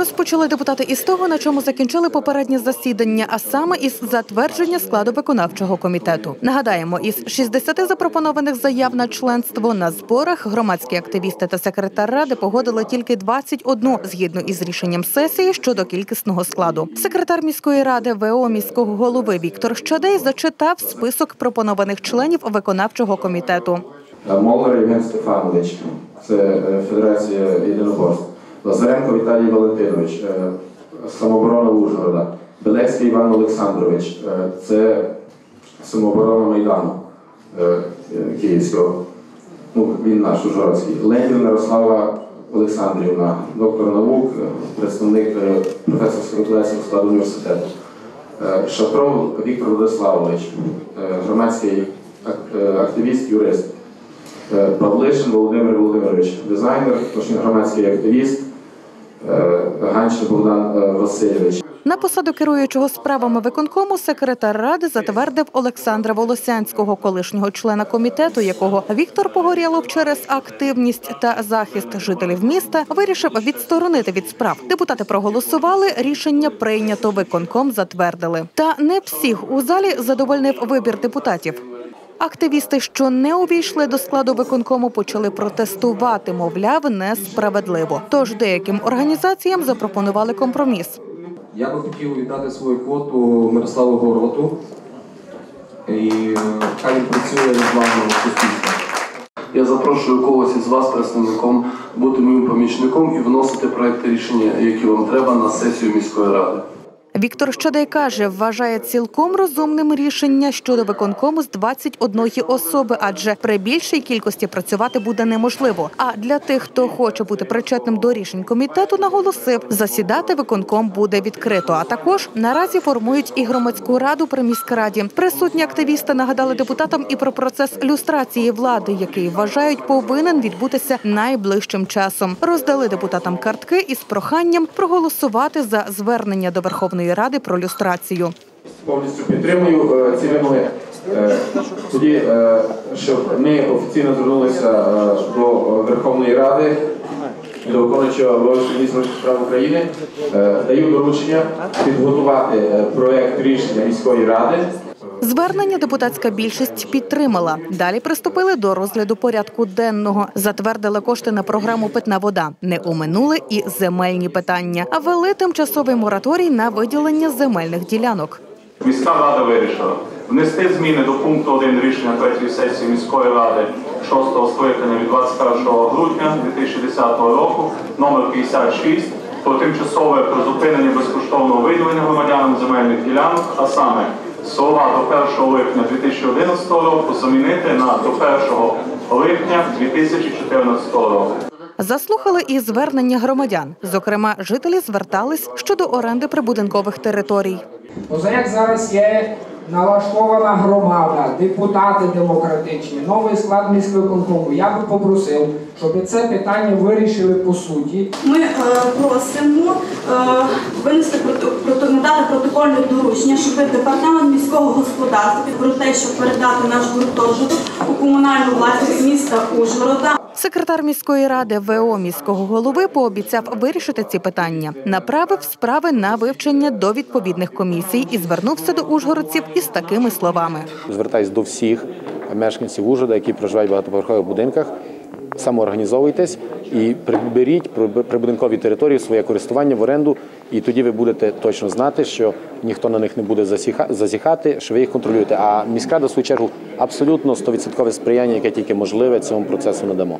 Розпочали депутати із того, на чому закінчили попереднє засідання, а саме із затвердження складу виконавчого комітету. Нагадаємо, із 60 запропонованих заяв на членство на зборах громадські активісти та секретар ради погодили тільки 21 згідно із рішенням сесії щодо кількісного складу. Секретар міської ради ВО міського голови Віктор Щадей зачитав список пропонованих членів виконавчого комітету. Молнер Євген Стефанович, це е, Федерація єдиноборств. Лазаренко Віталій Валентинович, е, самооборона Ужгорода. Белецький Іван Олександрович, е, це самооборона Майдану е, Київського. Ну, він наш Ужгородський. Лендів Мирослава Олександрівна, доктор наук, представник е, професорсько-викладацького складу університету. Шатров Віктор Владиславович, громадський активіст, юрист. Павлишин Володимир Володимирович, дизайнер, громадський активіст, е, Ганчин Богдан е, Васильович. На посаду керуючого справами виконкому секретар ради затвердив Олександра Волосянського, колишнього члена комітету, якого Віктор Погорєлов через активність та захист жителів міста вирішив відсторонити від справ. Депутати проголосували. Рішення прийнято. Виконком затвердили. Та не всіх у залі задовольнив вибір депутатів. Активісти, що не увійшли до складу виконкому, почали протестувати, мовляв, несправедливо. Тож деяким організаціям запропонували компроміс. Я би хотів віддати свою квоту Мирославу Гороту. І е, хай він працює з вами в суспільстві. Я запрошую когось із вас, представником, бути моїм помічником і вносити проекти рішення, які вам треба, на сесію міської ради. Віктор Щадей каже, вважає цілком розумним рішення щодо виконкому з 21 особи, адже при більшій кількості працювати буде неможливо. А для тих, хто хоче бути причетним до рішень комітету, наголосив, засідати виконком буде відкрито. А також наразі формують і громадську раду при міськраді. Присутні активісти нагадали депутатам і про процес люстрації влади, який вважають повинен відбутися найближчим часом. Роздали депутатам картки із проханням проголосувати за звернення до Верховної Ради про люстрацію. Повністю підтримую е, ці вимоги. Е, Тоді, е, щоб ми офіційно звернулися до Верховної Ради до виконуючого обов'язків міністра справ України, даю доручення підготувати проект рішення міської ради. Звернення депутатська більшість підтримала. Далі приступили до розгляду порядку денного. Затвердили кошти на програму Питна вода. Не оминули і земельні питання, а ввели тимчасовий мораторій на виділення земельних ділянок. Міська рада вирішила внести зміни до пункту 1 рішення третьої сесії міської ради 6-го скликання від 21 грудня 2010 року номер 56 про тимчасове призупинення безкоштовного виділення громадянам земельних ділянок, а саме слова до 1 липня 2011 року замінити на до 1 липня 2014 року. Заслухали і звернення громадян. Зокрема, жителі звертались щодо оренди прибудинкових територій. Ну, як зараз є налаштована громада, депутати демократичні, новий склад міського конкому. Я би попросив, щоб це питання вирішили по суті. Ми е, просимо е, винести прото- надати протокольне доручення, щоб департамент міського господарства про те, щоб передати наш гуртожиток у комунальну власність міста Ужгорода. Секретар міської ради ВО міського голови пообіцяв вирішити ці питання, направив справи на вивчення до відповідних комісій і звернувся до ужгородців із такими словами. Звертаюсь до всіх мешканців Ужгорода, які проживають в багатоповерхових будинках. Самоорганізовуйтесь і приберіть приб- прибудинкові території в своє користування в оренду, і тоді ви будете точно знати, що ніхто на них не буде зазіхати, що ви їх контролюєте. А міськрада, в свою чергу, абсолютно 100% сприяння, яке тільки можливе, цьому процесу надамо.